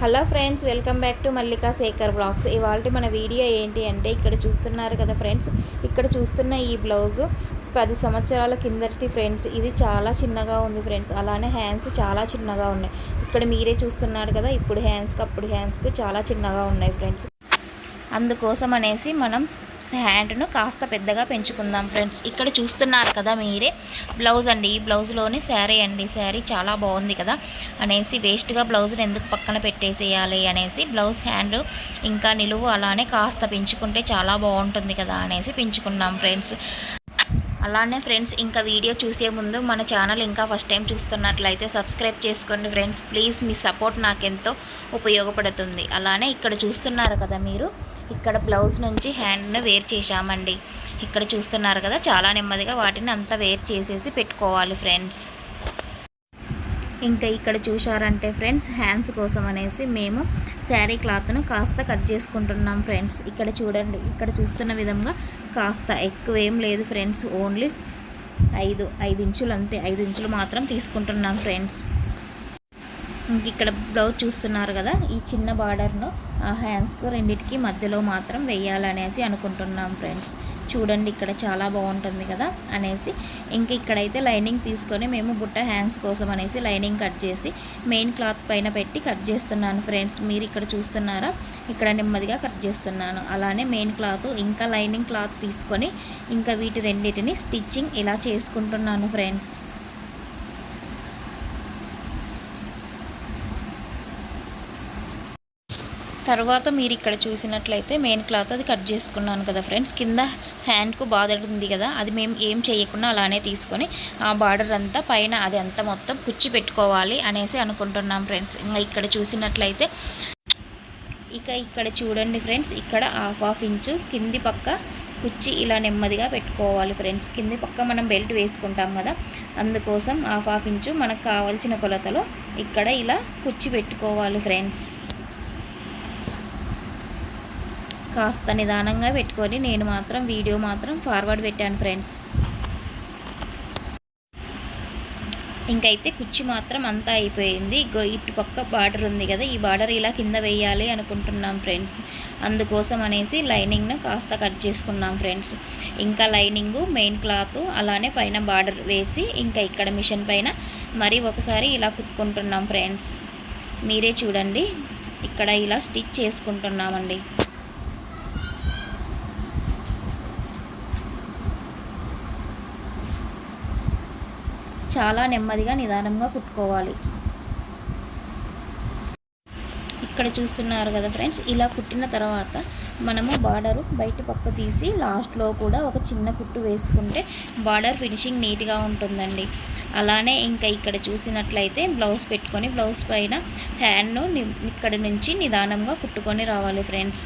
Hello friends welcome back to Mallika Shekar blogs ఇవాళ మన video ఏంటి అంటే ఇక్కడ చూస్తున్నారు కదా ఫ్రెండ్స్ ఇక్కడ చూస్తున్న ఈ బ్లౌజు పది సంవత్సరాల కిందటి ఫ్రెండ్స్. ఇది చాలా చిన్నగా ఉంది ఫ్రెండ్స్ అలానే హ్యాండ్స్ చాలా చిన్నగా ఉన్నాయి. ఇక్కడ మీరే చూస్తున్నారు కదా ఇప్పుడు హ్యాండ్స్కి అప్పుడు హ్యాండ్స్కి చాలా చిన్నగా ఉన్నాయి ఫ్రెండ్స్. అందుకోసం అనేసి మనం హ్యాండ్ను కాస్త పెద్దగా పెంచుకుందాం ఫ్రెండ్స్. ఇక్కడ చూస్తున్నారు కదా మీరే? బ్లౌజ్ అండి. ఈ బ్లౌజ్లోని శారీ అండి. శారీ చాలా బాగుంది కదా? అనేసి వేస్ట్గా బ్లౌజ్ని ఎందుకు పక్కన పెట్టేసేయాలి అనేసి బ్లౌజ్ హ్యాండ్ ఇంకా నిలువు అలానే కాస్త పెంచుకుంటే చాలా బాగుంటుంది కదా అనేసి పెంచుకున్నాం ఫ్రెండ్స్. అలానే ఫ్రెండ్స్ ఇంకా వీడియో చూసే ముందు మన ఛానల్ ఇంకా ఫస్ట్ టైం చూస్తున్నట్లయితే సబ్స్క్రైబ్ చేసుకోండి ఫ్రెండ్స్. ప్లీజ్ మీ సపోర్ట్ నాకెంతో ఉపయోగపడుతుంది. అలానే ఇక్కడ చూస్తున్నారు కదా మీరు ఇక్కడ బ్లౌజ్ నుంచి హ్యాండ్ను వేర్ చేశామండి. ఇక్కడ చూస్తున్నారు కదా చాలా నెమ్మదిగా వాటిని అంతా వేర్ చేసేసి పెట్టుకోవాలి ఫ్రెండ్స్. ఇంకా ఇక్కడ చూశారంటే ఫ్రెండ్స్ హ్యాండ్స్ కోసం అనేసి మేము శారీ క్లాత్ను కాస్త కట్ చేసుకుంటున్నాం ఫ్రెండ్స్. ఇక్కడ చూడండి ఇక్కడ చూస్తున్న విధంగా కాస్త ఎక్కువ ఏం లేదు ఫ్రెండ్స్ ఓన్లీ ఐదు ఐదు ఇంచులు అంతే ఐదు ఇంచులు మాత్రం తీసుకుంటున్నాం ఫ్రెండ్స్. ఇంక ఇక్కడ బ్లౌజ్ చూస్తున్నారు కదా ఈ చిన్న బార్డర్ను ఆ హ్యాండ్స్కు రెండింటికి మధ్యలో మాత్రం వెయ్యాలనేసి అనుకుంటున్నాం ఫ్రెండ్స్ చూడండి ఇక్కడ చాలా బాగుంటుంది కదా అనేసి. ఇంక ఇక్కడైతే లైనింగ్ తీసుకొని మేము బుట్ట హ్యాండ్స్ కోసం అనేసి లైనింగ్ కట్ చేసి మెయిన్ క్లాత్ పైన పెట్టి కట్ చేస్తున్నాను ఫ్రెండ్స్ మీరు ఇక్కడ చూస్తున్నారా? ఇక్కడ నెమ్మదిగా కట్ చేస్తున్నాను. అలానే మెయిన్ క్లాత్ ఇంకా లైనింగ్ క్లాత్ తీసుకొని ఇంకా వీటి రెండింటిని స్టిచ్చింగ్ ఇలా చేసుకుంటున్నాను ఫ్రెండ్స్ తర్వాత మీరు ఇక్కడ చూసినట్లయితే మెయిన్ క్లాత్ అది కట్ చేసుకున్నాను కదా ఫ్రెండ్స్ కింద హ్యాండ్కు బార్డర్ ఉంది కదా అది మేము ఏం చేయకుండా అలానే తీసుకొని ఆ బార్డర్ అంతా పైన అది అంతా మొత్తం కుచ్చి పెట్టుకోవాలి అనేసి అనుకుంటున్నాం ఫ్రెండ్స్ ఇంకా ఇక్కడ చూసినట్లయితే ఇక ఇక్కడ చూడండి ఫ్రెండ్స్ ఇక్కడ హాఫ్ హాఫ్ ఇంచు కింది పక్క కుచ్చి ఇలా నెమ్మదిగా పెట్టుకోవాలి ఫ్రెండ్స్ కింది పక్క మనం బెల్ట్ వేసుకుంటాం కదా అందుకోసం హాఫ్ హాఫ్ ఇంచు మనకు కావాల్సిన కొలతలో ఇక్కడ ఇలా కుచ్చి పెట్టుకోవాలి ఫ్రెండ్స్ కాస్త నిదానంగా పెట్టుకొని నేను మాత్రం వీడియో మాత్రం ఫార్వర్డ్ పెట్టాను ఫ్రెండ్స్ ఇంకైతే కుర్చీ మాత్రం అంతా అయిపోయింది. ఇటు పక్క బార్డర్ ఉంది కదా ఈ బార్డర్ ఇలా కింద వేయాలి అనుకుంటున్నాం ఫ్రెండ్స్ అందుకోసం అనేసి లైనింగ్ను కాస్త కట్ చేసుకున్నాం ఫ్రెండ్స్ ఇంకా లైనింగు మెయిన్ క్లాత్ అలానే పైన బార్డర్ వేసి ఇంకా ఇక్కడ మిషన్ పైన మరి ఒకసారి ఇలా కుట్టుకుంటున్నాం ఫ్రెండ్స్ మీరే చూడండి. ఇక్కడ ఇలా స్టిచ్ చేసుకుంటున్నామండి. చాలా నెమ్మదిగా నిదానంగా కుట్టుకోవాలి. ఇక్కడ చూస్తున్నారు కదా ఫ్రెండ్స్ ఇలా కుట్టిన తర్వాత మనము బార్డరు బయట పక్క తీసి లాస్ట్లో కూడా ఒక చిన్న కుట్టు వేసుకుంటే బార్డర్ ఫినిషింగ్ నీట్గా ఉంటుందండి. అలానే ఇంకా ఇక్కడ చూసినట్లయితే బ్లౌజ్ పెట్టుకొని బ్లౌజ్ పైన హ్యాండ్ను ఇక్కడ నుంచి నిదానంగా కుట్టుకొని రావాలి ఫ్రెండ్స్.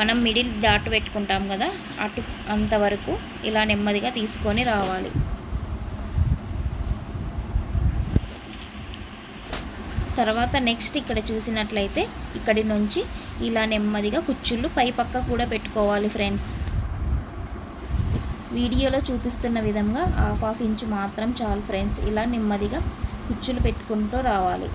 మనం మిడిల్ డాట్ పెట్టుకుంటాం కదా అటు అంతవరకు ఇలా నెమ్మదిగా తీసుకొని రావాలి. తర్వాత నెక్స్ట్ ఇక్కడ చూసినట్లయితే ఇక్కడి నుంచి ఇలా నెమ్మదిగా కుచ్చుళ్ళు పై పక్క కూడా పెట్టుకోవాలి ఫ్రెండ్స్ వీడియోలో చూపిస్తున్న విధంగా హాఫ్ హాఫ్ ఇంచు మాత్రం చాలు ఫ్రెండ్స్ ఇలా నెమ్మదిగా కుచ్చులు పెట్టుకుంటూ రావాలి.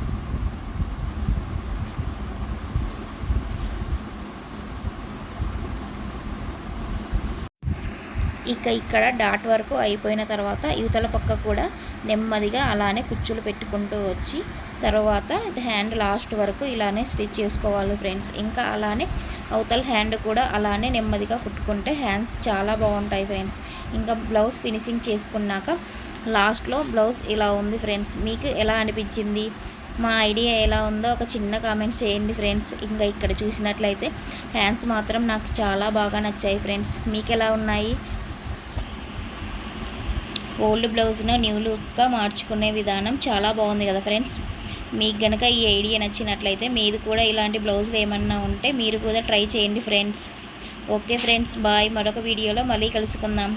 ఇక ఇక్కడ డాట్ వరకు అయిపోయిన తర్వాత యువతల పక్క కూడా నెమ్మదిగా అలానే కుచ్చులు పెట్టుకుంటూ వచ్చి తర్వాత హ్యాండ్ లాస్ట్ వరకు ఇలానే స్టిచ్ చేసుకోవాలి ఫ్రెండ్స్. ఇంకా అలానే అవతల హ్యాండ్ కూడా అలానే నెమ్మదిగా కుట్టుకుంటే హ్యాండ్స్ చాలా బాగుంటాయి ఫ్రెండ్స్. ఇంకా బ్లౌజ్ ఫినిషింగ్ చేసుకున్నాక లాస్ట్లో బ్లౌజ్ ఇలా ఉంది ఫ్రెండ్స్. మీకు ఎలా అనిపించింది? మా ఐడియా ఎలా ఉందో ఒక చిన్న కామెంట్స్ చేయండి ఫ్రెండ్స్. ఇంకా ఇక్కడ చూసినట్లయితే హ్యాండ్స్ మాత్రం నాకు చాలా బాగా నచ్చాయి ఫ్రెండ్స్. మీకు ఎలా ఉన్నాయి? ఓల్డ్ బ్లౌజ్ను న్యూ లుక్గా మార్చుకునే విధానం చాలా బాగుంది కదా ఫ్రెండ్స్. మీకు గనక ఈ ఐడియా నచ్చినట్లయితే మీరు కూడా ఇలాంటి బ్లౌజులు ఏమన్నా ఉంటే మీరు కూడా ట్రై చేయండి ఫ్రెండ్స్. Okay friends bye. మరొక వీడియోలో మళ్ళీ కలుసుకుందాం.